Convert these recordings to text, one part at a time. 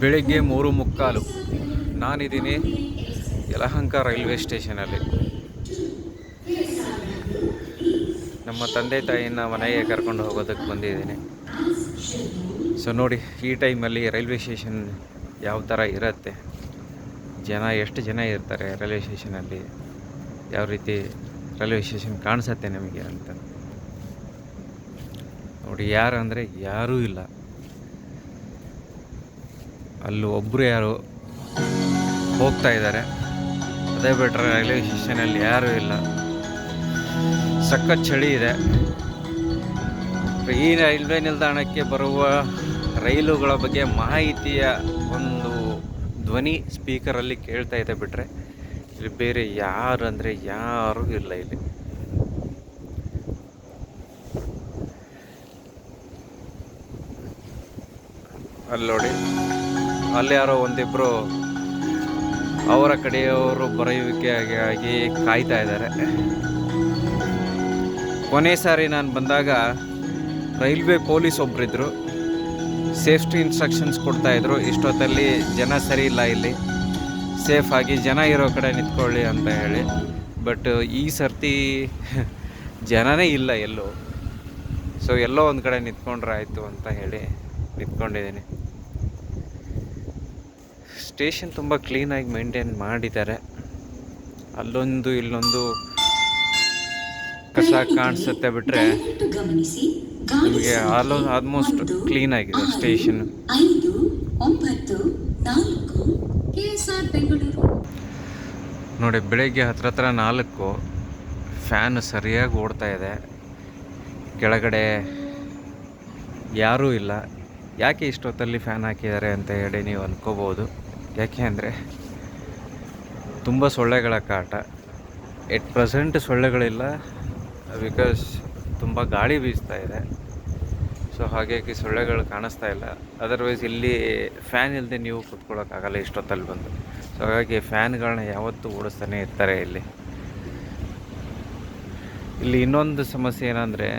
ಬೆಳಿಗ್ಗೆ ಮೂರು ಮುಕ್ಕಾಲು ನಾನಿದ್ದೀನಿ ಯಲಹಂಕ ರೈಲ್ವೆ ಸ್ಟೇಷನಲ್ಲಿ. ನಮ್ಮ ತಂದೆ ತಾಯಿನ ಮನೆಗೆ ಕರ್ಕೊಂಡು ಹೋಗೋದಕ್ಕೆ ಬಂದಿದ್ದೀನಿ. ಸೊ ನೋಡಿ, ಈ ಟೈಮಲ್ಲಿ ರೈಲ್ವೆ ಸ್ಟೇಷನ್ ಯಾವ ಥರ ಇರುತ್ತೆ? ಜನ, ಎಷ್ಟು ಜನ ಇರ್ತಾರೆ ರೈಲ್ವೆ ಸ್ಟೇಷನಲ್ಲಿ? ಯಾವ ರೀತಿ ರೈಲ್ವೆ ಸ್ಟೇಷನ್ ಕಾಣಿಸುತ್ತೆ ನಮಗೆ ಅಂತ? ನೋಡಿ, ಯಾರು ಅಂದರೆ ಯಾರೂ ಇಲ್ಲ. ಅಲ್ಲಿ ಒಬ್ಬರು ಯಾರು ಹೋಗ್ತಾ ಇದ್ದಾರೆ. ಅದೇ ಬಿಟ್ಟರೆ ರೈಲ್ವೆ ಸ್ಟೇಷನಲ್ಲಿ ಯಾರೂ ಇಲ್ಲ. ಸಖತ್ ಚಳಿ ಇದೆ. ಈ ರೈಲ್ವೆ ನಿಲ್ದಾಣಕ್ಕೆ ಬರುವ ರೈಲುಗಳ ಬಗ್ಗೆ ಮಾಹಿತಿಯ ಒಂದು ಧ್ವನಿ ಸ್ಪೀಕರಲ್ಲಿ ಕೇಳ್ತಾ ಇದೆ ಬಿಟ್ಟರೆ ಇಲ್ಲಿ ಬೇರೆ ಯಾರು ಅಂದರೆ ಯಾರೂ ಇಲ್ಲ ಇಲ್ಲಿ. ಅಲ್ಲಿ ನೋಡಿ ಅಲ್ಲಿ ಯಾರೋ ಒಂದಿಬ್ಬರು ಅವರ ಕಡೆಯವರು ಬರೆಯುವಿಕೆ ಆಗಿ ಆಗಿ ಕಾಯ್ತಾ ಇದ್ದಾರೆ. ಕೊನೆ ಸಾರಿ ನಾನು ಬಂದಾಗ ರೈಲ್ವೆ ಪೊಲೀಸ್ ಒಬ್ಬರಿದ್ದರು ಸೇಫ್ಟಿ ಇನ್ಸ್ಟ್ರಕ್ಷನ್ಸ್ ಕೊಡ್ತಾಯಿದ್ರು ಇಷ್ಟೊತ್ತಲ್ಲಿ ಜನ ಸರಿ ಇಲ್ಲ ಇಲ್ಲಿ. ಸೇಫ್ ಆಗಿ ಜನ ಇರೋ ಕಡೆ ನಿಂತ್ಕೊಳ್ಳಿ ಅಂತ ಹೇಳಿ. ಬಟ್ ಈ ಸರ್ತಿ ಜನನೇ ಇಲ್ಲ ಎಲ್ಲೂ. ಸೊ ಎಲ್ಲೋ ಒಂದು ಕಡೆ ನಿಂತ್ಕೊಂಡ್ರೆ ಆಯಿತು ಅಂತ ಹೇಳಿ ನಿಂತ್ಕೊಂಡಿದ್ದೀನಿ. ಸ್ಟೇಷನ್ ತುಂಬ ಕ್ಲೀನಾಗಿ ಮೇಂಟೈನ್ ಮಾಡಿದ್ದಾರೆ. ಅಲ್ಲೊಂದು ಇಲ್ಲೊಂದು ಕಸ ಕಾಣಿಸುತ್ತೆ ಬಿಟ್ಟರೆ ನಿಮಗೆ ಆಲೋ ಆಲ್ಮೋಸ್ಟ್ ಕ್ಲೀನ್ ಆಗಿದೆ ಸ್ಟೇಷನ್ ನೋಡಿ ಬೆಳಗ್ಗೆ ಹತ್ರ ಹತ್ರ ನಾಲ್ಕು ಫ್ಯಾನ್ ಸರಿಯಾಗಿ ಓಡ್ತಾ ಇದೆ. ಕೆಳಗಡೆ ಯಾರೂ ಇಲ್ಲ. ಯಾಕೆ ಇಷ್ಟೊತ್ತಲ್ಲಿ ಫ್ಯಾನ್ ಹಾಕಿದ್ದಾರೆ ಅಂತ ಹೇಳಿ ನೀವು ಅನ್ಕೋಬೋದು ಯಾಕೆ ಅಂದರೆ ತುಂಬ ಸೊಳ್ಳೆಗಳ ಕಾಟ. ಎಟ್ ಪ್ರೆಸೆಂಟ್ ಸೊಳ್ಳೆಗಳಿಲ್ಲ ಬಿಕಾಸ್ ತುಂಬ ಗಾಳಿ ಬೀಸ್ತಾ ಇದೆ. ಸೊ ಹಾಗಾಗಿ ಸೊಳ್ಳೆಗಳು ಕಾಣಿಸ್ತಾ ಇಲ್ಲ. ಅದರ್ವೈಸ್ ಇಲ್ಲಿ ಫ್ಯಾನ್ ಇಲ್ಲದೆ ನೀವು ಕುತ್ಕೊಳ್ಳೋಕ್ಕಾಗಲ್ಲ, ಇಷ್ಟೊತ್ತಲ್ಲಿ ಬಂದು. ಸೊ ಹಾಗಾಗಿ ಫ್ಯಾನ್ಗಳನ್ನ ಯಾವತ್ತೂ ಓಡಿಸ್ತಾನೆ ಇರ್ತಾರೆ ಇಲ್ಲಿ. ಇಲ್ಲಿ ಇನ್ನೊಂದು ಸಮಸ್ಯೆ ಏನಂದರೆ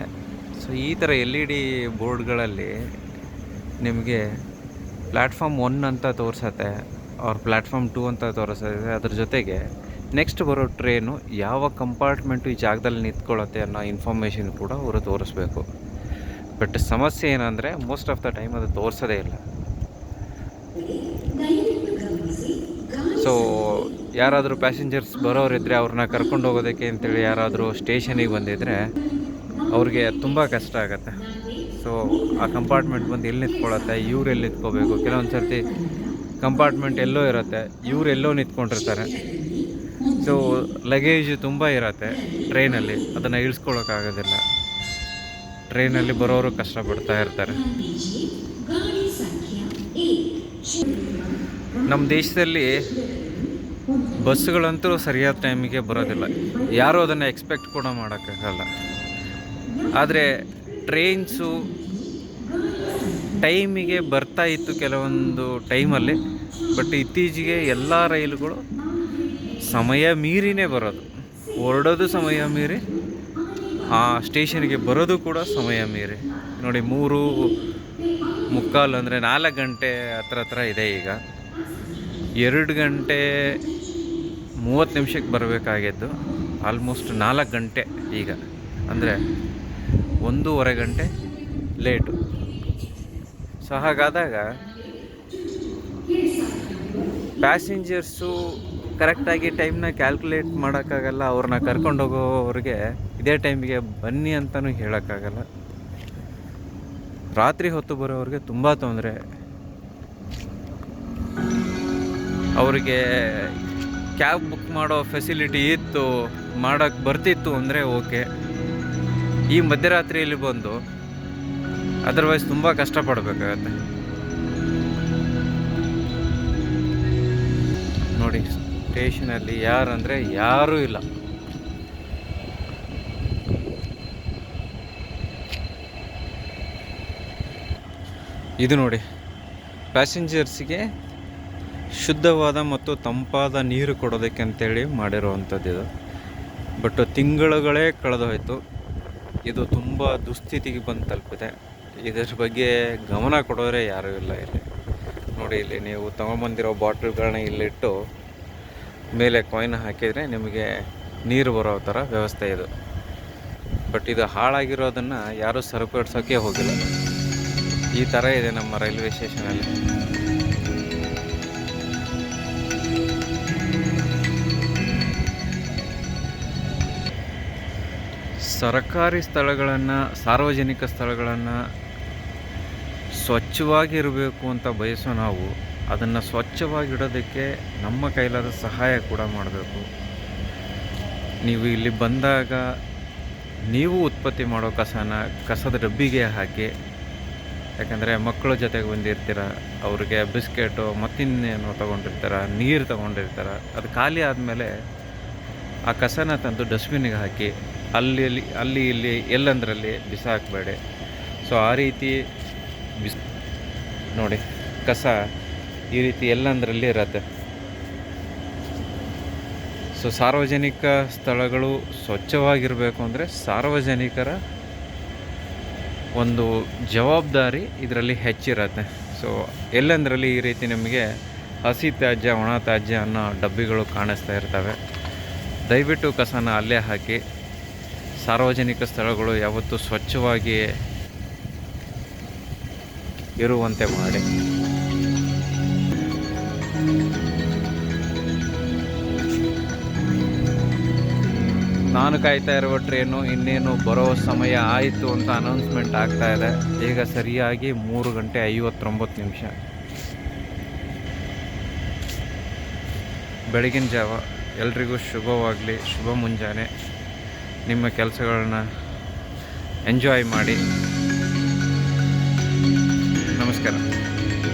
ಸೊ ಈ ಥರ ಎಲ್ ಇ ಡಿ ಬೋರ್ಡ್ಗಳಲ್ಲಿ ನಿಮಗೆ ಪ್ಲ್ಯಾಟ್ಫಾರ್ಮ್ ಒನ್ ಅಂತ ತೋರಿಸತ್ತೆ. ಅವ್ರ ಪ್ಲ್ಯಾಟ್ಫಾರ್ಮ್ ಟೂ ಅಂತ ತೋರಿಸ್ತಿದೆ ಅದ್ರ ಜೊತೆಗೆ ನೆಕ್ಸ್ಟ್ ಬರೋ ಟ್ರೈನು ಯಾವ ಕಂಪಾರ್ಟ್ಮೆಂಟು ಈ ಜಾಗದಲ್ಲಿ ನಿಂತ್ಕೊಳ್ಳುತ್ತೆ ಅನ್ನೋ ಇನ್ಫಾರ್ಮೇಷನ್ ಕೂಡ ಅವರು ತೋರಿಸ್ಬೇಕು. ಬಟ್ ಸಮಸ್ಯೆ ಏನಂದರೆ ಮೋಸ್ಟ್ ಆಫ್ ದ ಟೈಮ್ ಅದು ತೋರಿಸೋದೇ ಇಲ್ಲ. ಸೊ ಯಾರಾದರೂ ಪ್ಯಾಸೆಂಜರ್ಸ್ ಬರೋರಿದ್ದರೆ ಅವ್ರನ್ನ ಕರ್ಕೊಂಡು ಹೋಗೋದಕ್ಕೆ ಅಂತೇಳಿ ಯಾರಾದರೂ ಸ್ಟೇಷನಿಗೆ ಬಂದಿದ್ದರೆ ಅವ್ರಿಗೆ ತುಂಬ ಕಷ್ಟ ಆಗುತ್ತೆ. ಸೊ ಆ ಕಂಪಾರ್ಟ್ಮೆಂಟ್ ಬಂದು ಎಲ್ಲಿ ನಿಂತ್ಕೊಳ್ಳುತ್ತೆ, ಇವ್ರು ಎಲ್ಲಿ ನಿಂತ್ಕೋಬೇಕು? ಕೆಲವೊಂದು ಸರ್ತಿ ಕಂಪಾರ್ಟ್ಮೆಂಟ್ ಎಲ್ಲೋ ಇರುತ್ತೆ, ಇವ್ರು ಎಲ್ಲೋ ನಿಂತ್ಕೊಂಡಿರ್ತಾರೆ. ಸೊ ಲಗೇಜ್ ತುಂಬ ಇರುತ್ತೆ ಟ್ರೈನಲ್ಲಿ ಅದನ್ನು ಇಳಿಸ್ಕೊಳ್ಳೋಕ್ಕಾಗೋದಿಲ್ಲ ಟ್ರೈನಲ್ಲಿ ಬರೋರು ಕಷ್ಟಪಡ್ತಾ ಇರ್ತಾರೆ. ನಮ್ಮ ದೇಶದಲ್ಲಿ ಬಸ್ಸುಗಳಂತೂ ಸರಿಯಾದ ಟೈಮಿಗೆ ಬರೋದಿಲ್ಲ. ಯಾರೂ ಅದನ್ನು ಎಕ್ಸ್ಪೆಕ್ಟ್ ಕೂಡ ಮಾಡೋಕ್ಕಾಗಲ್ಲ. ಆದರೆ ಟ್ರೈನ್ಸು ಟೈಮಿಗೆ ಬರ್ತಾ ಇತ್ತು ಕೆಲವೊಂದು ಟೈಮಲ್ಲಿ, ಬಟ್ ಇತ್ತೀಚೆಗೆ ಎಲ್ಲ ರೈಲುಗಳು ಸಮಯ ಮೀರಿನೇ ಬರೋದು. ಹೊರಡೋದು ಸಮಯ ಮೀರಿ, ಆ ಸ್ಟೇಷನ್ಗೆ ಬರೋದು ಕೂಡ ಸಮಯ ಮೀರಿ. ನೋಡಿ, ಮೂರು ಮುಕ್ಕಾಲು ಅಂದರೆ ನಾಲ್ಕು ಗಂಟೆ ಹತ್ರ ಹತ್ರ ಇದೆ ಈಗ. ಎರಡು ಗಂಟೆ ಮೂವತ್ತು ನಿಮಿಷಕ್ಕೆ ಬರಬೇಕಾಗಿದ್ದು, ಆಲ್ಮೋಸ್ಟ್ ನಾಲ್ಕು ಗಂಟೆ ಈಗ. ಅಂದರೆ ಒಂದೂವರೆ ಗಂಟೆ ಲೇಟು. ಸೊ ಹಾಗಾದಾಗ ಪ್ಯಾಸೆಂಜರ್ಸು ಕರೆಕ್ಟಾಗಿ ಟೈಮ್ನ ಕ್ಯಾಲ್ಕುಲೇಟ್ ಮಾಡೋಕ್ಕಾಗಲ್ಲ ಅವ್ರನ್ನ ಕರ್ಕೊಂಡು ಹೋಗೋವ್ರಿಗೆ ಇದೇ ಟೈಮಿಗೆ ಬನ್ನಿ ಅಂತಲೂ ಹೇಳೋಕ್ಕಾಗಲ್ಲ. ರಾತ್ರಿ ಹೊತ್ತು ಬರೋವ್ರಿಗೆ ತುಂಬ ತೊಂದರೆ. ಅವರಿಗೆ ಕ್ಯಾಬ್ ಬುಕ್ ಮಾಡೋ ಫೆಸಿಲಿಟಿ ಇತ್ತು ಮಾಡೋಕ್ಕೆ ಬರ್ತಿತ್ತು ಅಂದರೆ ಓಕೆ ಈ ಮಧ್ಯರಾತ್ರಿಯಲ್ಲಿ ಬಂದು ಅದರ್ವೈಸ್ ತುಂಬ ಕಷ್ಟಪಡಬೇಕಾಗತ್ತೆ ನೋಡಿ, ಸ್ಟೇಷನಲ್ಲಿ ಯಾರಂದರೆ ಯಾರೂ ಇಲ್ಲ. ಇದು ನೋಡಿ ಪ್ಯಾಸೆಂಜರ್ಸಿಗೆ ಶುದ್ಧವಾದ ಮತ್ತು ತಂಪಾದ ನೀರು ಕೊಡೋದಕ್ಕೆ ಅಂತೇಳಿ ಮಾಡಿರುವಂಥದ್ದು ಇದು. ಬಟ್ ತಿಂಗಳುಗಳೇ ಕಳೆದು ಹೋಯಿತು ಇದು ತುಂಬ ದುಸ್ಥಿತಿಗೆ ಬಂದು ತಲುಪಿದೆ. ಇದರ ಬಗ್ಗೆ ಗಮನ ಕೊಡೋರೆ ಯಾರೂ ಇಲ್ಲ ಇಲ್ಲಿ. ನೋಡಿ ಇಲ್ಲಿ ನೀವು ತೊಗೊಂಬಂದಿರೋ ಬಾಟ್ಲ್ಗಳನ್ನ ಇಲ್ಲಿಟ್ಟು ಮೇಲೆ ಕಾಯಿನ್ ಹಾಕಿದರೆ ನಿಮಗೆ ನೀರು ಬರೋ ಥರ ವ್ಯವಸ್ಥೆ ಇದು. ಬಟ್ ಇದು ಹಾಳಾಗಿರೋದನ್ನು ಯಾರೂ ಸರಿಪಡಿಸೋಕ್ಕೆ ಹೋಗಿಲ್ಲ. ಈ ಥರ ಇದೆ ನಮ್ಮ ರೈಲ್ವೆ ಸ್ಟೇಷನಲ್ಲಿ ಸರ್ಕಾರಿ ಸ್ಥಳಗಳನ್ನು, ಸಾರ್ವಜನಿಕ ಸ್ಥಳಗಳನ್ನು ಸ್ವಚ್ಛವಾಗಿರಬೇಕು ಅಂತ ಬಯಸೋ ನಾವು, ಅದನ್ನು ಸ್ವಚ್ಛವಾಗಿಡೋದಕ್ಕೆ ನಮ್ಮ ಕೈಲಾದ ಸಹಾಯ ಕೂಡ ಮಾಡಬೇಕು. ನೀವು ಇಲ್ಲಿ ಬಂದಾಗ ನೀವು ಉತ್ಪತ್ತಿ ಮಾಡೋ ಕಸನ, ಕಸದ ಡಬ್ಬಿಗೆ ಹಾಕಿ, ಯಾಕಂದರೆ ಮಕ್ಕಳ ಜೊತೆಗೆ ಬಂದಿರ್ತೀರ, ಅವ್ರಿಗೆ ಬಿಸ್ಕೆಟು ಮತ್ತಿನ್ನೇನೋ ತೊಗೊಂಡಿರ್ತಾರ, ನೀರು ತೊಗೊಂಡಿರ್ತಾರ, ಅದು ಖಾಲಿ ಆದಮೇಲೆ ಆ ಕಸನ ತಂದು ಡಸ್ಟ್ಬಿನ್ನಿಗೆ ಹಾಕಿ, ಅಲ್ಲಿ ಅಲ್ಲಿ ಅಲ್ಲಿ, ಇಲ್ಲಿ ಎಲ್ಲಂದರಲ್ಲಿ ಬಿಸಾಕಬೇಡಿ. ಸೊ ಆ ರೀತಿ ಬಿಸ್ ನೋಡಿ, ಕಸ ಈ ರೀತಿ ಎಲ್ಲಂದರಲ್ಲಿ ಇರತ್ತೆ. ಸೊ ಸಾರ್ವಜನಿಕ ಸ್ಥಳಗಳು ಸ್ವಚ್ಛವಾಗಿರಬೇಕು ಅಂದರೆ ಸಾರ್ವಜನಿಕರ ಒಂದು ಜವಾಬ್ದಾರಿ ಇದರಲ್ಲಿ ಹೆಚ್ಚಿರತ್ತೆ. ಸೊ ಎಲ್ಲೆಂದರಲ್ಲಿ ಈ ರೀತಿ ನಿಮಗೆ ಹಸಿ ತ್ಯಾಜ್ಯ, ಒಣ ತ್ಯಾಜ್ಯ ಅನ್ನೋ ಡಬ್ಬಿಗಳು ಕಾಣಿಸ್ತಾ ಇರ್ತವೆ. ದಯವಿಟ್ಟು ಕಸನ ಅಲ್ಲೇ ಹಾಕಿ. ಸಾರ್ವಜನಿಕ ಸ್ಥಳಗಳು ಯಾವತ್ತೂ ಸ್ವಚ್ಛವಾಗಿ ಇರುವಂತೆ ಮಾಡಿ. ನಾನು ಕಾಯ್ತಾ ಇರುವ ಟ್ರೈನು ಇನ್ನೇನು ಬರೋ ಸಮಯ ಆಯಿತು ಅಂತ ಅನೌನ್ಸ್ಮೆಂಟ್ ಆಗ್ತಾ ಇದೆ. ಈಗ ಸರಿಯಾಗಿ ಮೂರು ಗಂಟೆ ಐವತ್ತೊಂಬತ್ತು ನಿಮಿಷ. ಬೆಳಗಿನ ಜಾವ. ಎಲ್ರಿಗೂ ಶುಭವಾಗಲಿ, ಶುಭ ಮುಂಜಾನೆ. ನಿಮ್ಮ ಕೆಲಸಗಳನ್ನ ಎಂಜಾಯ್ ಮಾಡಿ. carnal.